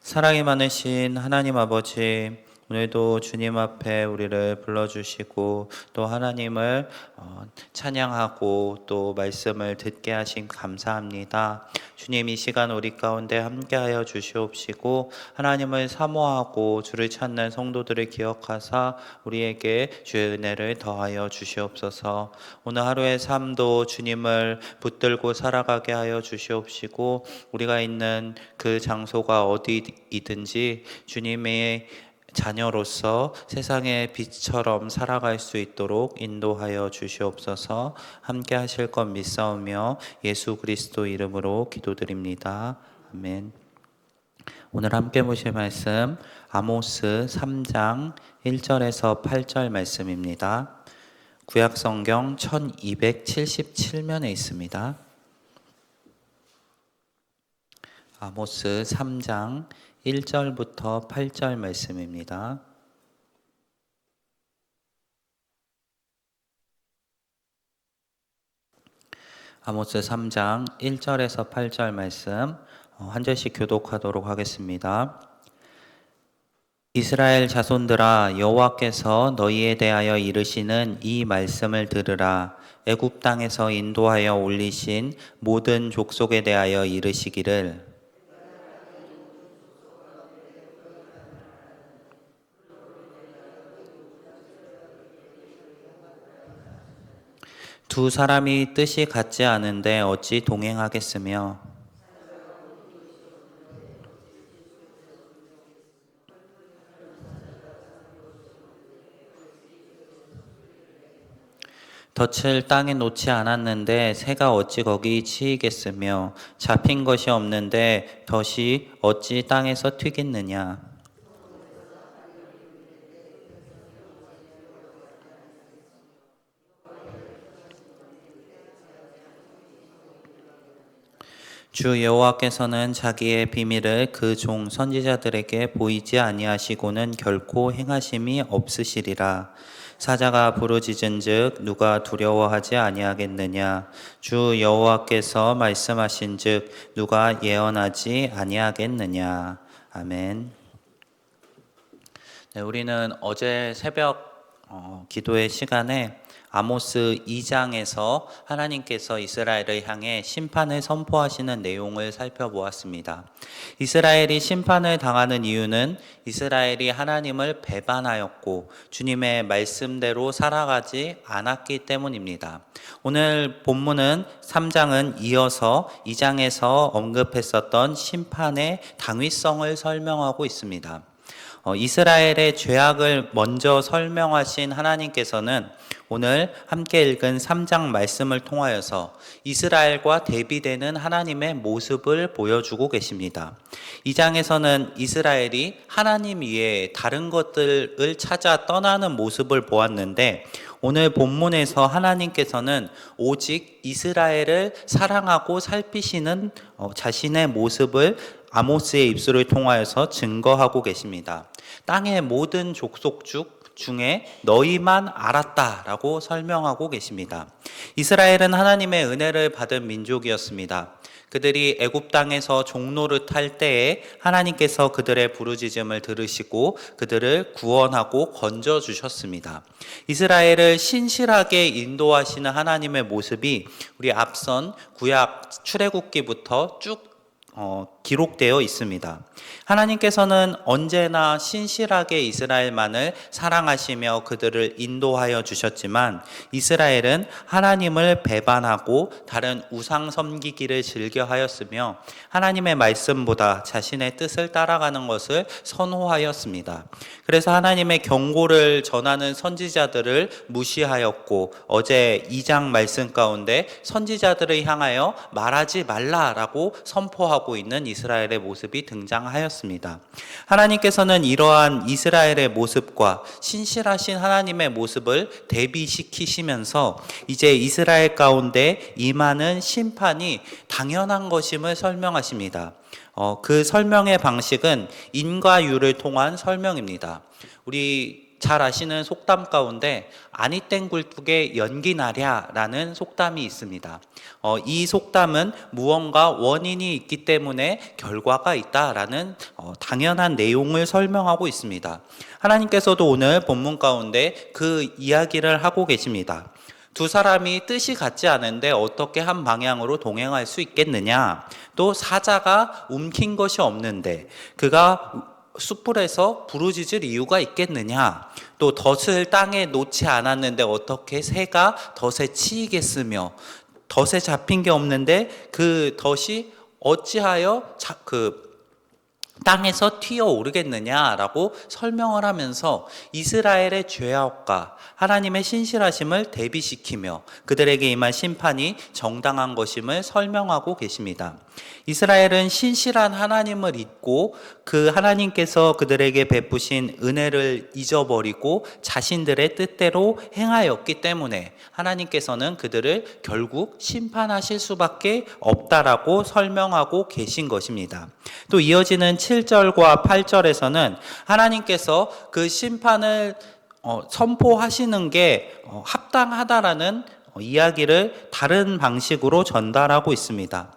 사랑이 많으신 하나님 아버지, 오늘도 주님 앞에 우리를 불러주시고 또 하나님을 어, 찬양하고 또 말씀을 듣게 하신 감사합니다. 주님 이 시간 우리 가운데 함께하여 주시옵시고 하나님을 사모하고 주를 찾는 성도들을 기억하사 우리에게 주의 은혜를 더하여 주시옵소서. 오늘 하루의 삶도 주님을 붙들고 살아가게 하여 주시옵시고 우리가 있는 그 장소가 어디이든지 주님의 자녀로서 세상의 빛처럼 살아갈 수 있도록 인도하여 주시옵소서 함께 하실 것 믿사오며 예수 그리스도 이름으로 기도드립니다. 아멘. 오늘 함께 보실 말씀 아모스 3장 1절에서 8절 말씀입니다. 구약 성경 1277면에 있습니다. 아모스 3장 1절부터 8절 말씀입니다. 아모스 3장 1절에서 8절 말씀 어, 한 절씩 교독하도록 하겠습니다. 이스라엘 자손들아 여호와께서 너희에 대하여 이르시는 이 말씀을 들으라 애굽 땅에서 인도하여 올리신 모든 족속에 대하여 이르시기를 두 사람이 뜻이 같지 않은데 어찌 동행하겠으며? 덫을 땅에 놓지 않았는데 새가 어찌 거기 치이겠으며? 잡힌 것이 없는데 덫이 어찌 땅에서 튀겠느냐 주 여호와께서는 자기의 비밀을 그 종 선지자들에게 보이지 아니하시고는 결코 행하심이 없으시리라. 사자가 부르짖은즉 누가 두려워하지 아니하겠느냐? 주 여호와께서 말씀하신즉 누가 예언하지 아니하겠느냐? 아멘. 네, 우리는 어제 새벽 어, 기도의 시간에 아모스 2장에서 하나님께서 이스라엘을 향해 심판을 선포하시는 내용을 살펴보았습니다. 이스라엘이 심판을 당하는 이유는 이스라엘이 하나님을 배반하였고 주님의 말씀대로 살아가지 않았기 때문입니다. 오늘 본문은 3장은 이어서 2장에서 언급했었던 심판의 당위성을 설명하고 있습니다. 어, 이스라엘의 죄악을 먼저 설명하신 하나님께서는 오늘 함께 읽은 3장 말씀을 통하여서 이스라엘과 대비되는 하나님의 모습을 보여주고 계십니다. 2장에서는 이스라엘이 하나님 위에 다른 것들을 찾아 떠나는 모습을 보았는데 오늘 본문에서 하나님께서는 오직 이스라엘을 사랑하고 살피시는 어, 자신의 모습을 아모스의 입술을 통하여서 증거하고 계십니다. 땅의 모든 족속 중 에 너희만 알았다라고 설명하고 계십니다. 이스라엘은 하나님의 은혜를 받은 민족이었습니다. 그들이 애굽 땅에서 종로를 탈 때에 하나님께서 그들의 부르짖음을 들으시고 그들을 구원하고 건져 주셨습니다. 이스라엘을 신실하게 인도하시는 하나님의 모습이 우리 앞선 구약 출애굽기부터 쭉 어, 기록되어 있습니다. 하나님께서는 언제나 신실하게 이스라엘만을 사랑하시며 그들을 인도하여 주셨지만 이스라엘은 하나님을 배반하고 다른 우상 섬기기를 즐겨 하였으며 하나님의 말씀보다 자신의 뜻을 따라가는 것을 선호하였습니다. 그래서 하나님의 경고를 전하는 선지자들을 무시하였고 어제 2장 말씀 가운데 선지자들을 향하여 말하지 말라라고 선포하고 하고 있는 이스라엘 의 모습이 등장하였습니다. 하나님께서는 이러한 이스라엘의 모습과 신실하신 하나님의 모습을 대비시키시면서 이제 이스라엘 가운데 임하는 심판이 당연한 것임을 설명하십니다. 어, 그 설명의 방식은 인과유를 통한 설명입니다. 우리 잘 아시는 속담 가운데 아니 땡 굴뚝에 연기 나랴라는 속담이 있습니다. 어, 이 속담은 무언가 원인이 있기 때문에 결과가 있다라는 어, 당연한 내용을 설명하고 있습니다. 하나님께서도 오늘 본문 가운데 그 이야기를 하고 계십니다. 두 사람이 뜻이 같지 않은데 어떻게 한 방향으로 동행할 수 있겠느냐? 또 사자가 움킨 것이 없는데 그가 숯불에서 부르짖을 이유가 있겠느냐? 또 덫을 땅에 놓지 않았는데 어떻게 새가 덫에 치이겠으며 덫에 잡힌 게 없는데 그 덫이 어찌하여 자, 그 땅에서 튀어 오르겠느냐라고 설명을 하면서 이스라엘의 죄악과 하나님의 신실하심을 대비시키며 그들에게 임한 심판이 정당한 것임을 설명하고 계십니다. 이스라엘은 신실한 하나님을 잊고 그 하나님께서 그들에게 베푸신 은혜를 잊어버리고 자신들의 뜻대로 행하였기 때문에 하나님께서는 그들을 결국 심판하실 수밖에 없다라고 설명하고 계신 것입니다. 또 이어지는 7절과 8절에서는 하나님께서 그 심판을 어, 선포하시는 게 어, 합당하다라는 어, 이야기를 다른 방식으로 전달하고 있습니다.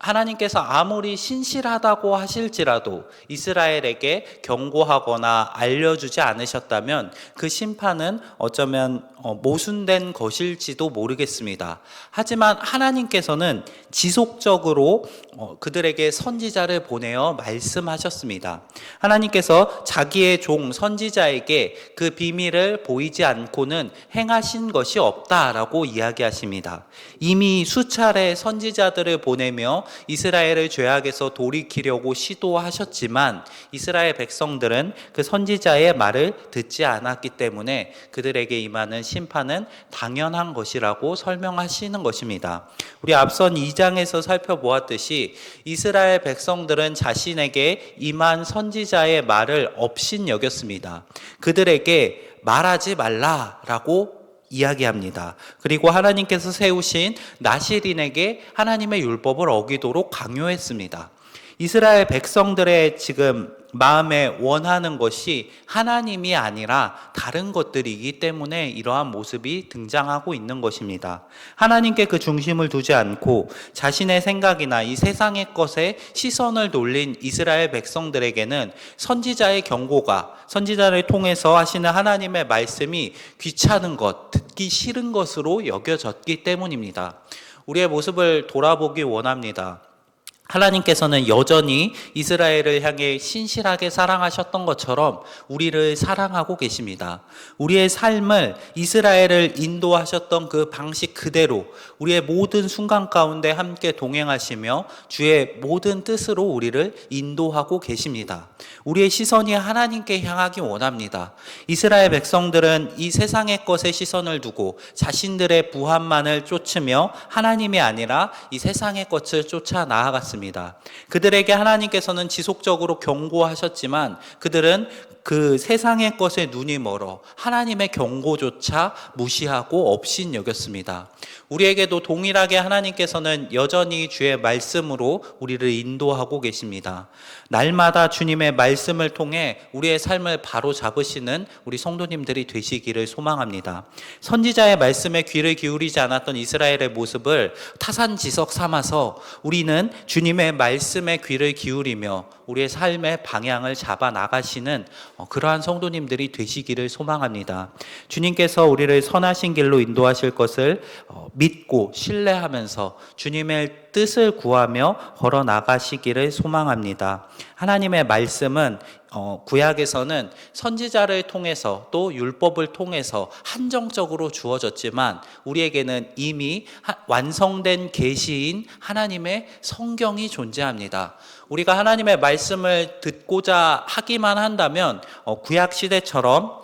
어, 하나님께서 아무리 신실하다고 하실지라도 이스라엘에게 경고하거나 알려주지 않으셨다면 그 심판은 어쩌면 어, 모순된 것일지도 모르겠습니다. 하지만 하나님께서는 지속적으로 어, 그들에게 선지자를 보내어 말씀하셨습니다. 하나님께서 자기의 종 선지자에게 그 비밀을 보이지 않고는 행하신 것이 없다라고 이야기하십니다. 이미 수차례 선지자들을 보내며 이스라엘을 죄악에서 돌이키려고 시도하셨지만 이스라엘 백성들은 그 선지자의 말을 듣지 않았기 때문에 그들에게 임하는 심판은 당연한 것이라고 설명하시는 것입니다. 우리 앞선 2장에서 살펴보았듯이 이스라엘 백성들은 자신에게 임한 선지자의 말을 업신 여겼습니다. 그들에게 말하지 말라라고 이야기합니다. 그리고 하나님께서 세우신 나시린에게 하나님의 율법을 어기도록 강요했습니다. 이스라엘 백성들의 지금 마음에 원하는 것이 하나님이 아니라 다른 것들이기 때문에 이러한 모습이 등장하고 있는 것입니다. 하나님께 그 중심을 두지 않고 자신의 생각이나 이 세상의 것에 시선을 돌린 이스라엘 백성들에게는 선지자의 경고가 선지자를 통해서 하시는 하나님의 말씀이 귀찮은 것, 듣기 싫은 것으로 여겨졌기 때문입니다. 우리의 모습을 돌아보기 원합니다. 하나님께서는 여전히 이스라엘을 향해 신실하게 사랑하셨던 것처럼 우리를 사랑하고 계십니다. 우리의 삶을 이스라엘을 인도하셨던 그 방식 그대로 우리의 모든 순간 가운데 함께 동행하시며 주의 모든 뜻으로 우리를 인도하고 계십니다. 우리의 시선이 하나님께 향하기 원합니다. 이스라엘 백성들은 이 세상의 것에 시선을 두고 자신들의 부함만을 쫓으며 하나님이 아니라 이 세상의 것을 쫓아 나아갔습니다. 그들에게 하나님께서는 지속적으로 경고하셨지만 그들은 그 세상의 것에 눈이 멀어 하나님의 경고조차 무시하고 업신 여겼습니다. 우리에게도 동일하게 하나님께서는 여전히 주의 말씀으로 우리를 인도하고 계십니다. 날마다 주님의 말씀을 통해 우리의 삶을 바로 잡으시는 우리 성도님들이 되시기를 소망합니다. 선지자의 말씀에 귀를 기울이지 않았던 이스라엘의 모습을 타산지석 삼아서 우리는 주님의 말씀에 귀를 기울이며 우리의 삶의 방향을 잡아 나가시는 어, 그러한 성도님들이 되시기를 소망합니다. 주님께서 우리를 선하신 길로 인도하실 것을 어, 믿고 신뢰하면서 주님의 뜻을 구하며 걸어 나가시기를 소망합니다. 하나님의 말씀은 어, 구약에서는 선지자를 통해서 또 율법을 통해서 한정적으로 주어졌지만 우리에게는 이미 하, 완성된 계시인 하나님의 성경이 존재합니다. 우리가 하나님의 말씀을 듣고자 하기만 한다면 어, 구약 시대처럼 어,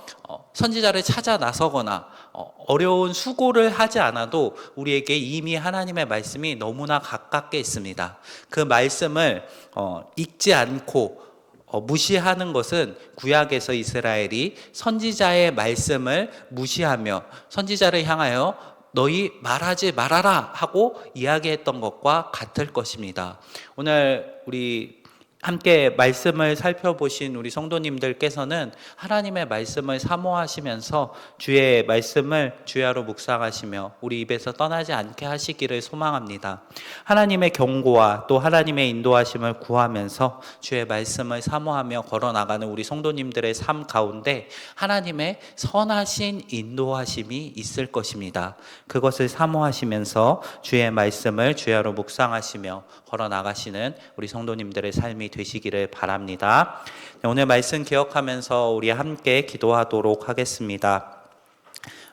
선지자를 찾아 나서거나 어, 어려운 수고를 하지 않아도 우리에게 이미 하나님의 말씀이 너무나 가깝게 있습니다. 그 말씀을 어, 읽지 않고 어, 무시하는 것은 구약에서 이스라엘이 선지자의 말씀을 무시하며 선지자를 향하여 너희 말하지 말아라 하고 이야기했던 것과 같을 것입니다. 오늘 우리 함께 말씀을 살펴보신 우리 성도님들께서는 하나님의 말씀을 사모하시면서 주의 말씀을 주야로 묵상하시며 우리 입에서 떠나지 않게 하시기를 소망합니다. 하나님의 경고와 또 하나님의 인도하심을 구하면서 주의 말씀을 사모하며 걸어 나가는 우리 성도님들의 삶 가운데 하나님의 선하신 인도하심이 있을 것입니다. 그것을 사모하시면서 주의 말씀을 주야로 묵상하시며 걸어 나가시는 우리 성도님들의 삶이 되시기를 바랍니다. 네, 오늘 말씀 기억하면서 우리 함께 기도하도록 하겠습니다.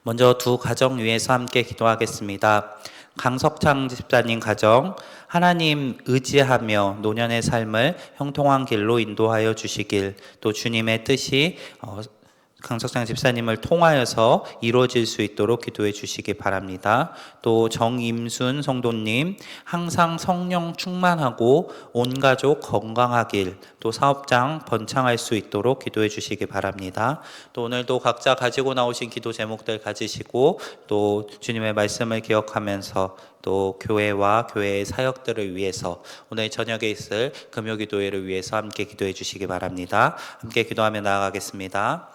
먼저 두 가정 위해서 함께 기도하겠습니다. 강석창 집사님 가정 하나님 의지하며 노년의 삶을 형통한 길로 인도하여 주시길 또 주님의 뜻이 어, 강석상 집사님을 통하여서 이루어질 수 있도록 기도해 주시기 바랍니다. 또 정임순 성도님 항상 성령 충만하고 온 가족 건강하길 또 사업장 번창할 수 있도록 기도해 주시기 바랍니다. 또 오늘도 각자 가지고 나오신 기도 제목들 가지시고 또 주님의 말씀을 기억하면서 또 교회와 교회의 사역들을 위해서 오늘 저녁에 있을 금요 기도회를 위해서 함께 기도해 주시기 바랍니다. 함께 기도하며 나아가겠습니다.